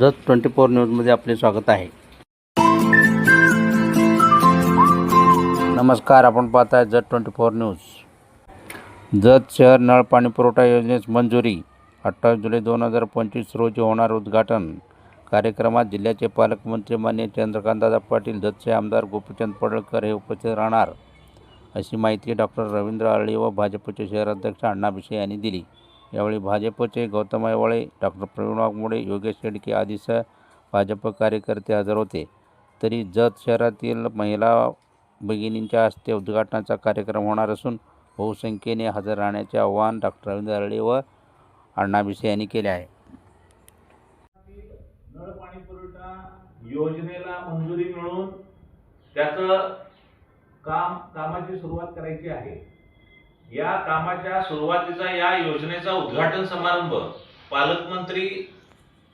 Jat twenty four न्यूजमध्ये आपले स्वागत आहे. नमस्कार आपण पाहत आहे Jath twenty four news. Jath शहर नळ पाणी पुरवठा योजनेस मंजुरी. अठ्ठावीस जुलै दोन हजार पंचवीस रोजी होणार उद्घाटन. कार्यक्रमात जिल्ह्याचे पालकमंत्री मान्य चंद्रकांतदादा पाटील जतचे आमदार गोपीचंद पडळकर हे उपस्थित राहणार. अशी माहिती डॉक्टर रवींद्र आळी व भाजपचे शहराध्यक्ष अण्णाभिषे यांनी दिली. यावेळी भाजपचे गौतम आयवाळे डॉक्टर प्रवीण वाघमोडे योगेश शेडके आदीसह भाजप कार्यकर्ते हजर होते. तरी जत शहरातील महिला भगिनींच्या हस्ते उद्घाटनाचा कार्यक्रम होणार असून बहुसंख्येने हजर राहण्याचे आवाहन डॉक्टर रवींद्र आळी व अण्णा भिसे यांनी केले आहे. नळ पाणी पुरवठा योजनेला मंजुरी मिळून त्याचं काम कामाची सुरुवात करायची आहे. या कामाच्या सुरुवातीचा या योजनेचा उद्घाटन समारंभ पालकमंत्री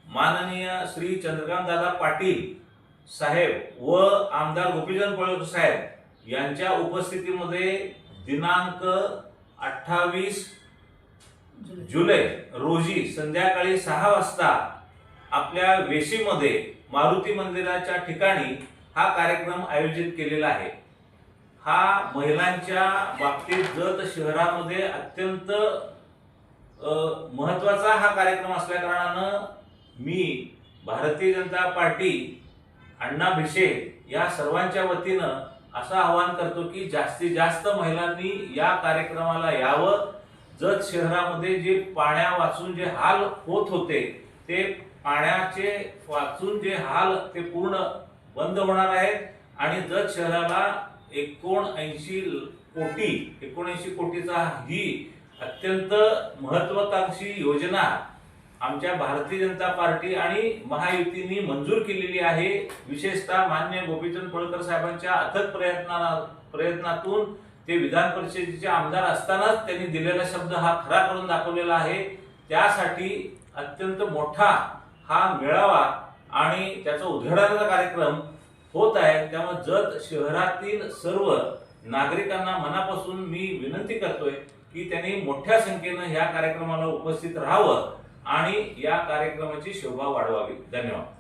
माननीय श्री चंद्रकांत दादा पाटील साहेब व आमदार गोपीचंद पळकर साहेब यांच्या उपस्थितीमध्ये दिनांक अठ्ठावीस जुलै रोजी संध्याकाळी सहा वाजता आपल्या वेशीमध्ये मारुती मंदिराच्या ठिकाणी हा कार्यक्रम आयोजित केलेला आहे. हा महिलांच्या बाबतीत जत शहरामध्ये अत्यंत महत्त्वाचा महत्त्वाचा हा कार्यक्रम असल्या कारणानं मी भारतीय जनता पार्टी अण्णा भिशे या सर्वांच्या वतीनं असं आवाहन करतो की जास्तीत जास्त महिलांनी या कार्यक्रमाला यावं. जत शहरामध्ये जे पाण्या वाचून जे हाल होत होते ते पाण्याचे वाचून जे हाल ते पूर्ण बंद होणार आहेत. आणि जत शहराला एकोणऐंशी कोटी एकोणऐंशी कोटीचा ही अत्यंत महत्वाकांक्षी योजना आमच्या भारतीय जनता पार्टी आणि महायुतीने मंजूर केलेली आहे. विशेषतः मान्य गोपीचंद पळकर साहेबांच्या अथक प्रयत्ना प्रयत्नातून ते विधान परिषदेचे आमदार असतानाच त्यांनी दिलेला शब्द हा खरा करून दाखवलेला आहे. त्यासाठी अत्यंत मोठा हा मेळावा आणि त्याचा उद्घाटनाचा कार्यक्रम होत आहे त्यामुळे जत शहरातील सर्व नागरिकांना मनापासून मी विनंती करतोय की त्यांनी मोठ्या संख्येनं ह्या कार्यक्रमाला उपस्थित राहावं आणि या कार्यक्रमाची शोभा वाढवावी. धन्यवाद.